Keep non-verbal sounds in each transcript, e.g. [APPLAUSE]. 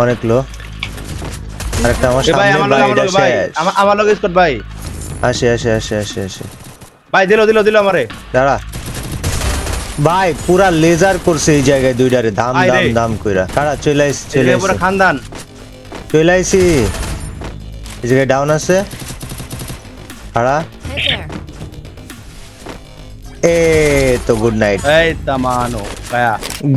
অনেক লো আরেকটা আমার ভাই সামনে ভাই শেষ। আমার- আমার লগে স্কট ভাই। আসে আসে আসে আসে আসে। ভাই দিলো দিলো দিলো আমারে। দাঁড়া। ভাই পুরা লেজার করছে এই জায়গায় দুইটারে দাম দাম দাম কইরা। কারা চলে আইস চলে এটা আইস। পুরো খানদান। চলে আইসি। এই জায়গায় ডাউন আছে। কারা এ তো গুড নাইট এই তামানো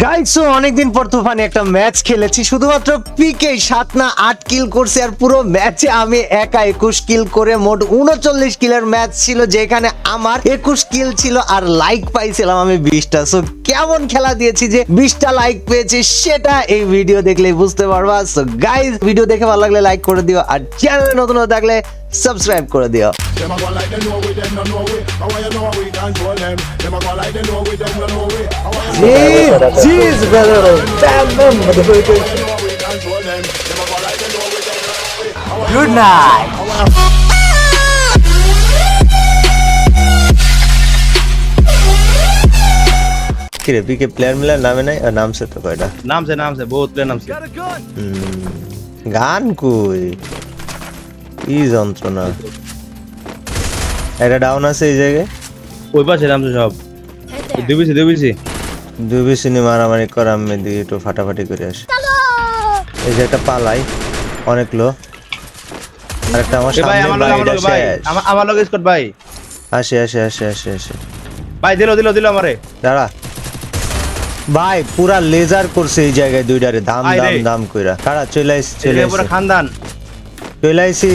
গাইস অনেকদিন পর তুফানি একটা ম্যাচ খেলেছি। শুধুমাত্র পিকে সাত না আট কিল করছে আর পুরো ম্যাচে আমি একা একুশ কিল করে মোট উনচল্লিশ কিলের ম্যাচ ছিল, যেখানে আমার একুশ কিল ছিল আর লাইক পাইছিলাম আমি বিশটা। সো কেমন খেলা দিয়েছি যে বিশটা লাইক পেয়েছি সেটা এই ভিডিও দেখলে বুঝতে পারবা। সো গাইস ভিডিও দেখে ভালো লাগলে লাইক করে দিও আর চ্যানেলে নতুন হয়ে থাকলে সাবস্ক্রাইব করে দিও। Them a go like they know কিরে পিকে প্লেয়ার মিলার নামে নাই? আর নামছে তো কয়টা? নাম সে নাম সে বহুত প্লে নাম সে গান কই? কি যন্ত্রণা। এটা ডাউন আছে এই জায়গায়। ওই পাশে নাম সে সব. দুবিছি দুবিছি দুই বিশিনি মারামারি করে আমি দিকে একটু ফাটাফাটি করে আসি। এই যে একটা পালাই অনেক লো আরেকটা আমার সামনে ভাই আমার- আমার লগে স্কট ভাই। আসে আসে আসে আসে আসে। ভাই দিলো দিলো দিলো আমারে। দাঁড়া। ভাই পুরা লেজার করছে এই জায়গায় দুইটারে। দাম দাম দাম কইরা। কারা চলে আইস চলে এটা পুরো খানদান। চলে আইসি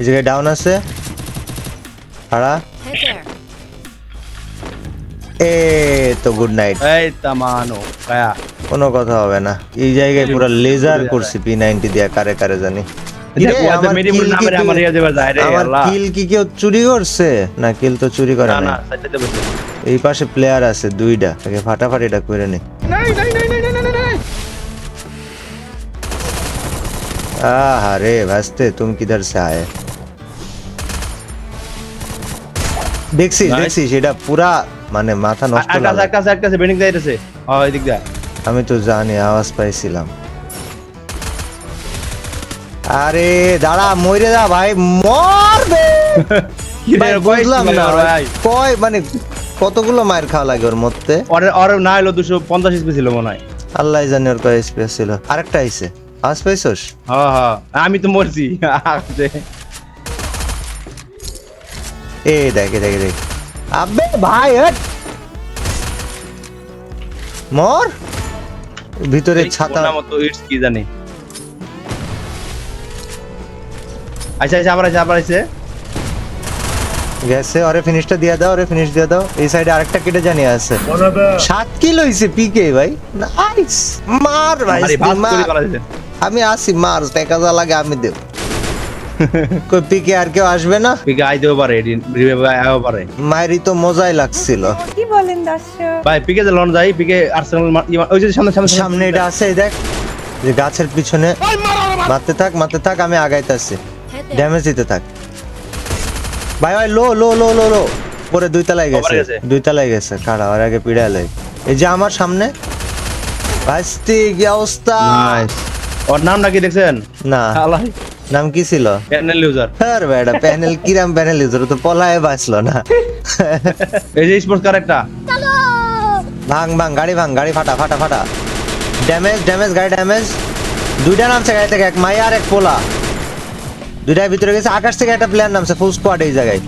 এই জায়গায় ডাউন আছে। কারা এ তো গুড নাইট এই তামানো গায়া কোনো কথা হবে না। এই জায়গায় পুরো লেজার করছি পি নাইনটি দিয়া কারে কারে জানি। আমার কিল কি কেউ চুরি করছে? না কিল তো চুরি করে না এই পাশে প্লেয়ার আছে দুইটা। তাকে ফাটাফাটি এটা করে নে। তুমি কিধার সে দেখছি দেখছি সেটা পুরা মানে মাথা নষ্ট লাগা। একটা একটা বেনিং যাইতেছে হ্যাঁ এদিক দা আমি তো জানি আওয়াজ পাইছিলাম। আরে দাঁড়া মরে যা ভাই মর [LAUGHS] কয় মানে কতগুলো মায়ের খাওয়া লাগে ওর মধ্যে? ওর ওর না হলো দুশো পঞ্চাশ স্পি ছিল মনে হয়। আল্লাহ জানি ওর কয় স্পেস ছিল। আরেকটা আইছে। আওয়াজ পাইছস হ্যাঁ হ্যাঁ। আমি তো মরছি। এ দেখে দেখে দেখ। আবে ভাই হট! মর! ভিতরে ছাতা। কোনা মতো ইটস কি জানি। আচ্ছা আচ্ছা আবার আছে আবার আছে গেছে ওরে ফিনিশটা দিয়ে দাও ওরে ফিনিশ দিয়ে দাও। এই সাইডে আরেকটা কেটে জানি আছে। সাত কিলো হইছে পিকে ভাই। নাইস মার ভাই আমি আসি মার টাকা যা লাগে আমি দেব। কই পিকে আর কেউ আসবে না? পিকে আইতেও পারে রিভাইভ আইও পারে। মায়েরই তো মজাই লাগছিল। কি বলেন দর্শক? ভাই পিকে যে লন যাই পিকে আর্সেনাল ওই যে সামনে সামনে সামনে এটা আছে দেখ। যে গাছের পিছনে। মারতে থাক মারতে থাক আমি আগাইতেছি। ড্যামেজ দিতে থাক। ভাই ভাই লো লো লো লো লো। পরে দুই তলায় গেছে? দুই তলায় গেছে। কাড়া ওর আগে পিড়ালে এই যে আমার সামনে। ভাইস্তি কি অবস্থা? নাইস ওর নাম নাকি দেখছেন? না। নাম কি ছিল? প্যানেল ইউজার হ্যাঁ বেটা প্যানেল কিরাম প্যানেল ইউজার তো পলায় বাঁচলো না। এই যে স্পোর্টস কার একটা। ভাঙ ভাঙ গাড়ি ভাঙ গাড়ি ফাটা ফাটা ফাটা। ড্যামেজ ড্যামেজ গাড়ি ড্যামেজ দুইটা নামছে গাড়ি থেকে এক মাইয়া আর এক পোলা। দুইটার ভিতরে গেছে। আকাশ থেকে একটা প্লেয়ার নামছে ফুল স্কোয়াড এই জায়গায়।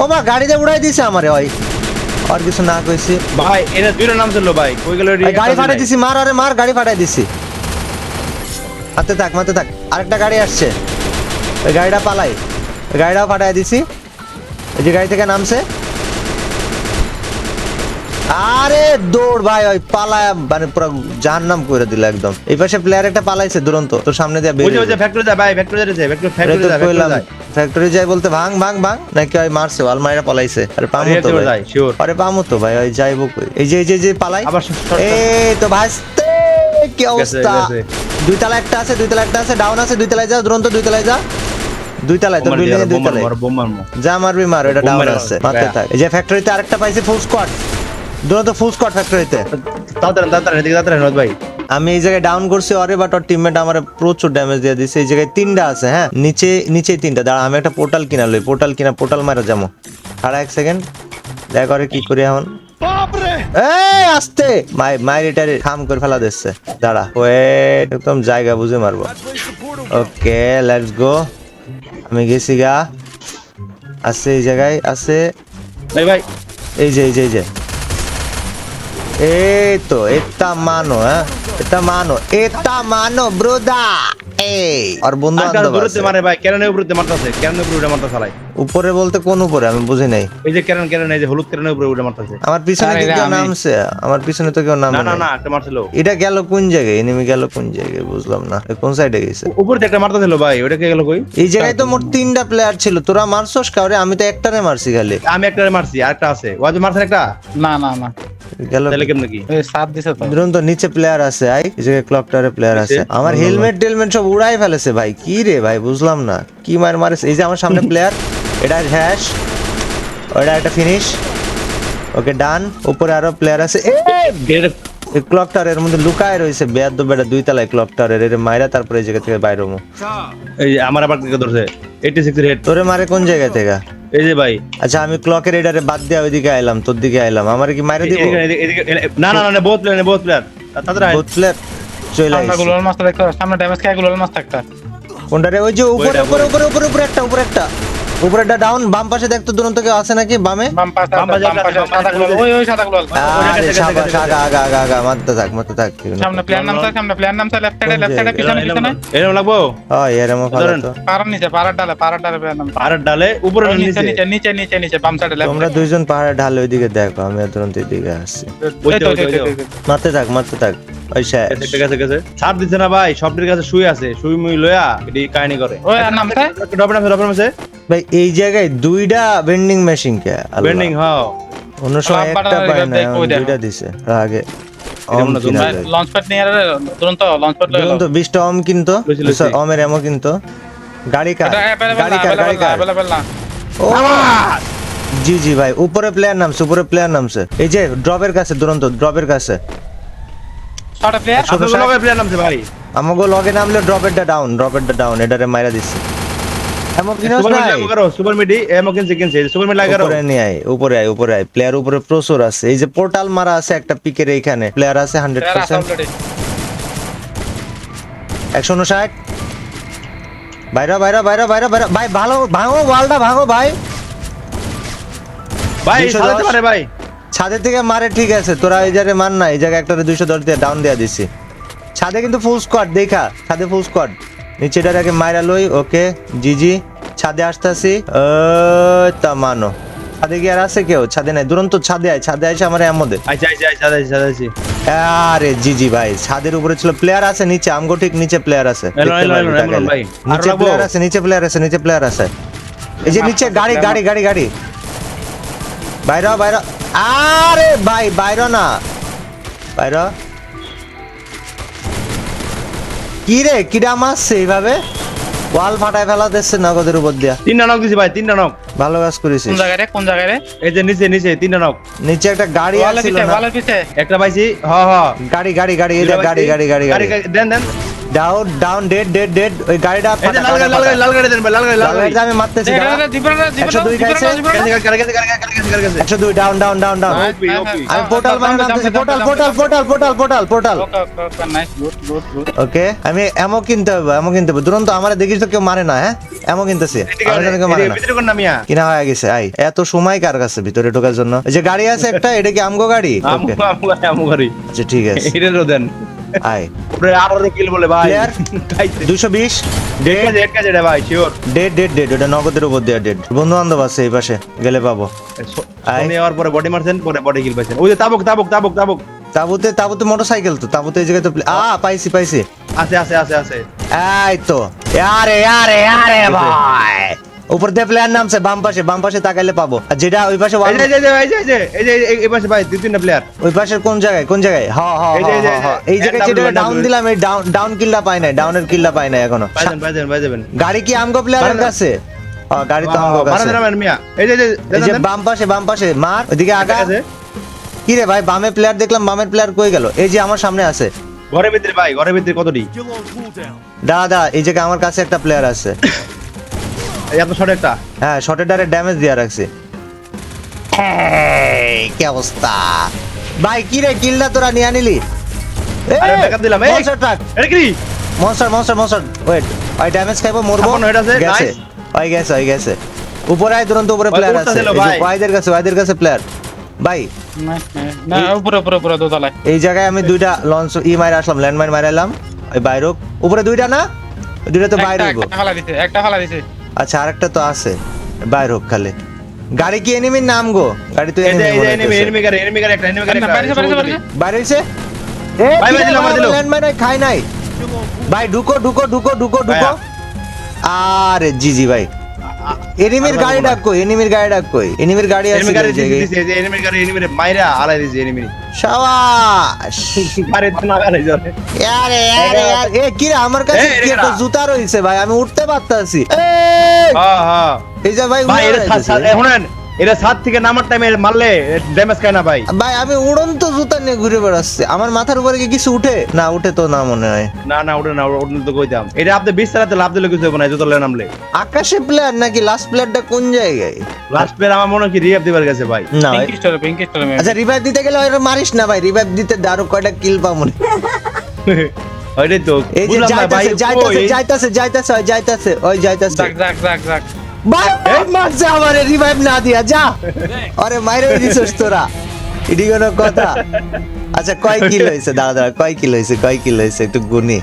ও মা গাড়িতে উড়াই দিছে আমারে ওই। আর কিছু না কইছি। ভাই এটা দুইটা নাম ছিল ভাই কই গেল গাড়ি ফাটাই দিছি মার আরে মার গাড়ি ফাটাই দিছি। হাতে থাক মাতে থাক আরেকটা গাড়ি আসছে। ওই গাড়িটা পালাই। গাড়িটাও ফাটাই দিছি। এই যে গাড়ি থেকে নামছে। আরে দৌড় ভাই ওই পালায় মানে পুরো জাহান নাম করে দিল একদম। এই পাশে প্লেয়ার একটা পালাইছে দুরন্ত তোর সামনে দিয়ে বেরিয়ে ওই যে ফ্যাক্টরি যায়। ভাই ফ্যাক্টরি যাচ্ছে ফ্যাক্টরি ফ্যাক্টরি তো যায় ফ্যাক্টরি যায়। বলতে ভাঙ ভাঙ ভাঙ নাকি ওই মারছে আলমারিরা পলাইছে। আরে পামু তো ভাই। যায়, sure। আরে পামু তো ভাই ওই যাইবো কই। এই যে এই যে যে পালাই। এই তো ভাসতে কি অবস্থা? দুই তলা একটা আছে দুই তলা একটা আছে ডাউন আছে দুই তলায় যা দুরন্ত দুই তলায় যা। দুই তলায় বোমার বিল্ডিং এ দুই তলায়। যা মারবি মার এটা ডাউন আছে মারো, মারতে থাক। এই যে ফ্যাক্টরিতে আরেকটা পাইছি ফুল স্কোয়াড দুরন্ত ফুল স্কোয়াড ফ্যাক্টরিতে তাড়াতাড়ি তাড়াতাড়ি এদিকে তাড়াতাড়ি নয় ভাই। আমি এই জায়গায় ডাউন করছি অরে বাট ওর টিমমেট আমার প্রচুর ড্যামেজ দিয়ে দিছে। এই জায়গায় তিনটা আছে হ্যাঁ? নিচে নিচে তিনটা। দাঁড়া আমি একটা পোর্টাল কিনা লই পোর্টাল কিনা পোর্টাল মারা যাব। সাড়ে এক সেকেন্ড দেখ করে কি করি এখন। এই আস্তে! মাই মাই রিটারে খাম করে ফেলা দিচ্ছে। দাঁড়া ওয়েট একদম জায়গা বুঝে মারবো। ওকে লেটস গো আমি গেছি গা। আছে এই জায়গায় আছে। ভাই ভাই। এই যে এই যে এই যে। এই তো এটা মানো হ্যাঁ এটা মানো এটা মানো ব্রোদা এই আর বন্ধু বান্ধব আছে। মারে ভাই উপরে মারতাছে? বলতে কোন উপরে? আমি বুঝি নাই। এই যে কেরান কেরান এই যে হলুদ কেরানের উপরে উঠে মারতাছে। আমার পিছনে আরে কি রে, কেউ আমি- নামছে। আমার পিছনে তো কেউ নামে না না নাই। না একটা মারছিল এটা গেল কোন জায়গায়? এনিমি গেল কোন জায়গায়? বুঝলাম না। কোন সাইডে গেছে? উপরে থেকে একটা মারতাছিল ভাই ওটা কে গেল কই? এই জায়গায় তো মোট তিনটা প্লেয়ার ছিল। তোরা মারছস? কাউরে? আমি তো একটারে মারছি খালি। আমি একটা মারছি আরেকটা আছে। ও আজ মারছেন একটা? না না না। গেল তাহলে কেমন কি? ওই দিছে তো। দুরন্ত নিচে প্লেয়ার আছে আই এই জায়গায় ক্লক টাওয়ারে প্লেয়ার আছে। আমার হেলমেট টেলমেট সব উড়াই ফেলেছে ভাই কি রে ভাই বুঝলাম না। কি মার মারেছে? এই যে আমার সামনে প্লেয়ার এটা হ্যাশ ওটা একটা ফিনিশ ওকে ডান উপরে আরও প্লেয়ার আছে। এই ক্লক টাওয়ারের মধ্যে লুকায় রয়েছে বেয়াদ বেটা দুই তলায় ক্লক টাওয়ারের এর মাইরা তারপরে এই জায়গা থেকে বাইরে এই যে আমার আবার কে ধরছে? 86 হেড তোরে মারে কোন জায়গা থেকে? এই যে ভাই। আচ্ছা আমি ক্লকের এডারে বাদ দিয়ে ওইদিকে আইলাম তোর দিকে আইলাম। আমার কি মাইরে দিব? না না না না বহুত প্লেয়ার বহুত প্লেয়ার তাদের বহুত প্লেয়ার চলে সামনে আইছে। গুলোর মাছটা দেখতে সামনে ড্যামেজ খায়গুলোর মাছ একটা কোনটারে? ওই যে উপরে উপরে উপরে উপরে উপরে একটা উপরে একটা। উপরেটা ডাউন বাম পাশে দেখতো দুরন্ত কেউ আছে নাকি বামে? বাম পাশে বাম পাশে বাম একটা, পাশে বাম সাদা গুলো ওই ওই সাদা গুলো আরে গেছে, সাবাস আগা আগা আগা আগা মারতে থাক মারতে থাক সামনে প্লেয়ার নামছে সামনে প্লেয়ার নামছে লেফট সাইডে লেফট সাইডে পিছনে পিছনে। এরকম লাগবো? হয় এর মো তো। পাড়ার নিচে পাড়ার ডালে পাড়ার ডালে প্লেয়ার নামছে। আর ডালে উপরে নিচে নিচে। নিচে নিচে নিচে নিচে বাম সাইডে লেফট তোমরা দুইজন পাহাড়ে ঢালে ওইদিকে দেখো আমি দুরন্ত এদিকে আসছি। মারতে থাক মারতে থাক। কিনতো গাড়ি কার? জি জি ভাই উপরে প্লেয়ার নামছে উপরে প্লেয়ার নামছে। এই যে ড্রপের কাছে দুরন্ত ড্রপের কাছে। ছটা প্লেয়ার লগে প্লেয়ার নামছে ভাই। আমাকে লগে নামলে ড্রপেরটা ডাউন ড্রপেরটা ডাউন এটারে মাইরা দিচ্ছে এমন কিনস সুপার মিড নাই সুপার মিডি এমন কিনছে কিনছে সুপার মিড লাগারো। উপরে নিয়ে আয় উপরে আয় উপরে আয়। প্লেয়ার উপরে প্রচুর আছে। এই যে পোর্টাল মারা আছে একটা পিকের এইখানে প্লেয়ার আছে হান্ড্রেড প্লেয়ার আছে পার্সেন্ট অলরেডি একশো উনষাট বাইরা বাইরা বাইরা বাইরা বাইরা। ভাই ভালো ভাঙো ওয়ালটা ভাঙো ভাই। ভাই 210 পারে ভাই। ছাদের থেকে মারে ঠিক আছে তোরা এই জায়গায় মার না এই জায়গায় একটা দুইশো দশ দিয়ে ডাউন দেওয়া দিছি। ছাদে কিন্তু ফুল স্কোয়াড দেখা ছাদে ফুল স্কোয়াড নিচেটার আগে মাইরা লই ওকে জি জি ছাদে আসতেছি। তা মানো ছাদে কি আর আছে কেউ? ছাদে নাই দুরন্ত ছাদে আয় ছাদে আসে আমার এমন দে সাজাইছি সাজাইছি আরে জি জি ভাই ছাদের উপরে ছিল প্লেয়ার আছে নিচে আমগো ঠিক নিচে প্লেয়ার আছে। নিচে প্লেয়ার আছে নিচে প্লেয়ার আছে নিচে প্লেয়ার আছে। এই যে নিচে গাড়ি গাড়ি গাড়ি গাড়ি। বাইরে বাইরে। আরে ভাই বাইরে না। বাইরে। কি রে কিরা মারছে এইভাবে? ওয়াল ফাটায় ফেলা দিচ্ছে নগদের উপর দিয়া। তিনটা নক দিছি ভাই তিনটা নক। ভালো কাজ করেছিস। কোন জায়গায় রে কোন জায়গায় রে? এই যে নিচে নিচে তিনটা নক। নিচে একটা গাড়ি ওয়ালের আছিল পিছে একটা পাইছি হ হ। গাড়ি গাড়ি গাড়ি এই দেখ, গাড়ি গাড়ি গাড়ি। গাড়ি দেন দেন। Down down dead dead dead ওই গাড়িটা ফাটা, লাল গাড়ি লাল গাড়ি। লাল গাড়ি দেন ভাই লাল গাড়ি লাল গাড়ি। আমি মারতেছি একশো দুই ডাউন ডাউন ডাউন ডাউন আমি পোর্টাল মানে jump, portal portal. Portal portal portal portal okay আমি এমো কিনতে হবে এমো কিনতে হবে। দুরন্ত আমার দেখিস তো কেউ মারে না হ্যাঁ? এমো কিনতেছি। আমার কেউ মারে না। ভিতরে কোন হয়ে গেছে আই। এত সময় কার কাছে ভিতরে ঢোকার জন্য? এই যে গাড়ি আছে একটা এটা কি আমগো গাড়ি? আমু ওকে আমু আমু গাড়ি। আচ্ছা ঠিক আছে। এটা দেন। আই উপরে আরও কিল বলে ভাই। Player? খাইছে। দুশো বিশ? ডেট কাজে ডেট কাজে রে ভাই শিওর ডেড ডেড ডেড ওটা নগদের উপর দেওয়া ডেড বন্ধু বান্ধব আছে এই পাশে গেলে পাবো। সোনি আওয়ার পরে বডি মারছেন পরে বডি কিল পাইছেন। ওই যে তাবুক তাবুক তাবুক তাবুক। তাবুতে তাবুতে মোটরসাইকেল তো তাবুতে এই জায়গায় তো আ পাইছি পাইছি। আছে আছে আছে আছে। এই তো। আরে আরে আরে ভাই। উপর দিয়ে প্লেয়ার নামছে বাম পাশে বাম পাশে তাকাইলে পাবো আর যেটা ওই পাশে এই যে এই যে এই যে এই যে এই যে এই- এই পাশে ভাই দুই তিনটা প্লেয়ার ওই পাশের কোন জায়গায় কোন জায়গায় হ হ এই যে, এই জায়গায় যেটা ডাউন দিলাম এই ডাউন ডাউন কিল্লা পাই নাই ডাউনের কিল্লা পাই নাই এখনও গাড়ি কি আমগো প্লেয়ারের কাছে গাড়ি তো আমগো মারা কাছে দেন আমার মিয়া এই যে এই যে। বাম পাশে বাম পাশে মার ওইদিকে আগা আছে? কি রে ভাই বামে প্লেয়ার দেখলাম বামের প্লেয়ার কই গেল এই যে আমার সামনে আছে ঘরের ভিতরে ভাই ঘরের ভিতরে কতটি দাদা এই জায়গায় আমার কাছে একটা প্লেয়ার আছে এই শর্ট একটা? হ্যাঁ শর্টের ডারে ড্যামেজ দিয়া রাখছে। কি অবস্থা? ভাই কি রে কিলটা তোরা নিয়ে নিলি? আরে backup দিলাম, এই। মনস্টার ট্রাক এটা কি? মনস্টার মনস্টার মনস্টার ওয়েট ওই ড্যামেজ খাইবো মরবো? ছাপ্পান্ন hit আছে, গেছে। ওই গেছে ওই গেছে। উপরে আয় দুরন্ত উপরে প্লেয়ার আছে। ওয়াইদের কাছে ওয়াইদের কাছে প্লেয়ার ভাই নাইস নাইস না উপরে উপরে উপরে দোতলায়। এই জায়গায় আমি দুইটা লঞ্চ ই মাইরে আসলাম ল্যান্ডমাইন মাইরে এলাম। ওই বাইরক। উপরে দুইটা না? দুইটা তো বাইরে একটা একটা ফালা দিছে একটা ফালা দিছে। আচ্ছা আরেকটা তো আছে। বাইর হোক খালে। গাড়ি কি এনিমির নাম গো? গাড়ি তো এনিমি এনিমি এনিমি গাড়ি এনিমি গাড়ি একটা এনিমি গাড়ি বাইরে বাইরে বাইরে ভাই, ভাই, খাই নাই। ভাই ঢুকো ঢুকো ঢুকো ঢুকো। ঢুকো আরে জি জি ভাই। এনিমির গাড়ি ডাক কই? এনিমির গাড়ি ডাক কই? এনিমির গাড়ি আছে এনিমির গাড়ি enemy মাইরা আলাই দিছে এনিমির। আরে না জরে আরে আরে আরে। এ কি রে আমার কাছে কি একটা জুতা রইছে ভাই? আমি উঠতে পারতাছি। এই হ্যাঁ হ্যাঁ এই যে ভাই ভাই এটা শুনেন এটা ছাদ থেকে নামার টাইমে মারলে ড্যামেজ খায় না ভাই। ভাই আমি উড়ন্ত জুতা নিয়ে ঘুরে বেড়াচ্ছি। আমার মাথার উপরে কি কিছু উঠে? না উঠে তো না মনে হয়। না না উঠে না ওটা তো কইতাম। এটা আপনি বিশ চালাতে লাভ দিলে কিছু হবে না যত নামলে। আকাশে প্লেয়ার নাকি লাস্ট প্লেয়ারটা কোন জায়গায়? লাস্ট প্লেয়ার আমার মনে হয় কি রিয়াব দিবার গেছে ভাই। না ভাই। পিঙ্কি স্টোরে আচ্ছা রিভাইভ দিতে গেলে ওইটা মারিস না ভাই রিভাইভ দিতে আরও কয়টা কিল পাবো। [LAUGHS] ওইটাই তো। এই যে ভাই যাইতাছে যাইতাছে যাইতাছে যাইতাছে ওই যাইতাছে ওই যাইতাছে। যাক যাক যাক যাক। ভাই মারছে আমারে রিভাইভ না দিয়া যা। আরে মাইরে দিছস তোরা। এটি কোনো কথা। আচ্ছা কয় [LAUGHS] কিল হয়েছে? দাঁড়া দাঁড়া কয় কিল হয়েছে? কয় কিল হয়েছে? একটু গুনি।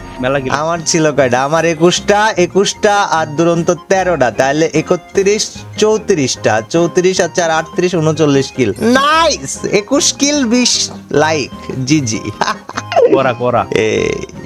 আমার ছিল কয়টা? আমার একুশটা একুশটা আর দুরন্ত তেরোটা। তাহলে একত্রিশ চৌত্রিশটা। চৌত্রিশ আর চার আটত্রিশ উনচল্লিশ কিল। নাইস একুশ কিল বিশ লাইক জি জি করা করা। এই।